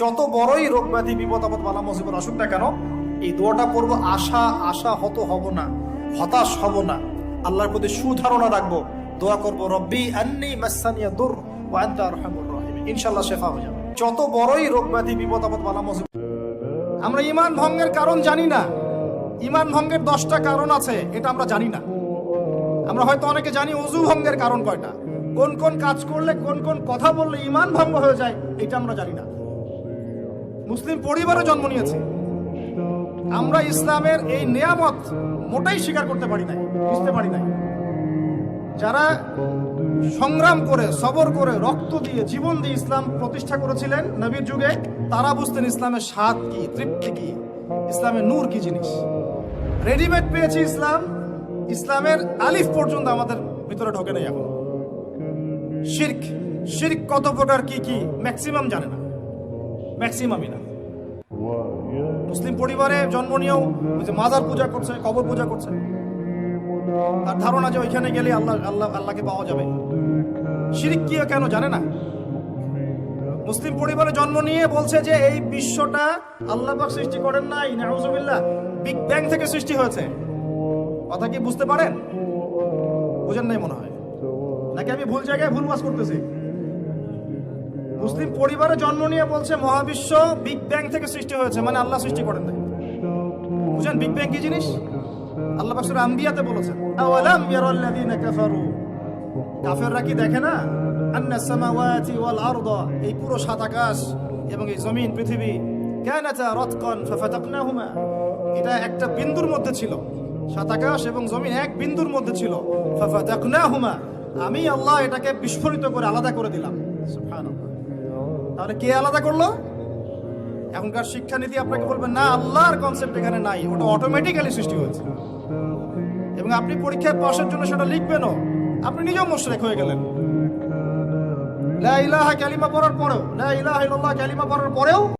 যত বড়ই রোগ ব্যাধি বিপদ, আপদ, বালা, মুসিবত আসুক না কেন, এই দোয়াটা পড়ব, আশা আশা হত হব না, হতাশ হব না। আল্লাহর প্রতি সুধারণা রাখব, দোয়া করব, রব্বি আন্নি মাসানিয়া দুর ওয়া আনতা আরহামুর ইনশাআল্লাহ শেফা হয়ে যাবে। যত বড়ই রোগ ব্যাধি বিপদ, আপদ, বালা, মুসিবত আমরা ইমান ভঙ্গের কারণ জানি না। ইমান ভঙ্গের দশটা কারণ আছে, এটা আমরা জানি না। আমরা হয়তো অনেকে জানি অজু ভঙ্গের কারণ কয়টা। কোন কোন কাজ করলে, কোন কোন কথা বললে ইমান ভঙ্গ হয়ে যায়, এটা আমরা জানি না। মুসলিম পরিবারও জন্ম নিয়েছে। আমরা ইসলামের এই নিয়ামত মোটাই স্বীকার করতে পারি নাই, বুঝতে পারি নাই। যারা সংগ্রাম করে, সবর করে, রক্ত দিয়ে, জীবন দিয়ে ইসলাম প্রতিষ্ঠা করেছিলেন নবীর যুগে, তারা বুঝতেন ইসলামের স্বাদ কি, তৃপ্তি কি, ইসলামের নূর কি জিনিস। রেডিমেড পেয়েছি ইসলাম, ইসলামের আলিফ পর্যন্ত আমাদের ভিতরে ঢোকে নেই এখন। শির্ক শির্ক কত প্রকার কি কি ম্যাক্সিমাম জানে না। ম্যাক্সিমামই না। মুসলিম পরিবারে জন্ম নিয়েও যে মাজার পূজা করছে, কবর পূজা করছে। তার ধারণা যে ওইখানে গেলে আল্লাহ আল্লাহ, আল্লাহকে পাওয়া যাবে। শিরিক কি কেন জানে না? মুসলিম পরিবারে জন্ম নিয়ে বলছে যে এই বিশ্বটা আল্লাহ পাক সৃষ্টি করেন নাই, নাউজুবিল্লাহ। বিগ ব্যাং থেকে সৃষ্টি হয়েছে। কথা কি বুঝতে পারেন? বুঝেন নাই মনে হয়। নাকি আমি ভুল জায়গায় ভুল বাস করতেছি? মুসলিম পরিবারে জন্ম নিয়ে বলছে মহাবিশ্ব বিগ ব্যাং থেকে সৃষ্টি হয়েছে মানে আল্লাহ সৃষ্টি করেন নাই। বুঝেন বিগ ব্যাং কি জিনিস? আল্লাহ পাক সূরা আম্বিয়াতে বলেছেন, আওয়ালাম ইয়ারাল্লাযীনা কাফারু? কাফেররা কি দেখে না? আন্না সামাওয়াতি ওয়াল আরদা, এই পুরো সাত আকাশ এবং এই জমিন, পৃথিবী, কানাতা রাতকান ফাফাতাকনাহুমা, এটা একটা বিন্দুর মধ্যে ছিল। সাত আকাশ এবং জমিন এক বিন্দুর মধ্যে ছিল। ফাফাতাকনাহুমা, আমি আল্লাহ এটাকে বিস্ফোরিত করে আলাদা করে দিলাম। সুবহানাল্লাহ। তাহলে কে আলাদা করল? এখনকার শিক্ষানীতি আপনাকে বলবেন, না, আল্লাহর কনসেপ্ট এখানে নাই। ওটা অটোমেটিক্যালি সৃষ্টি হয়েছে। এবং আপনি পরীক্ষায় পাশের জন্য সেটা লিখবেনও। আপনি নিজেও মোশরেক হয়ে গেলেন। লা ইলাহা ক্যালিমা পড়ার পরেও, লা ইলাহা ইল্লাল্লাহ ক্যালিমা পড়ার পরেও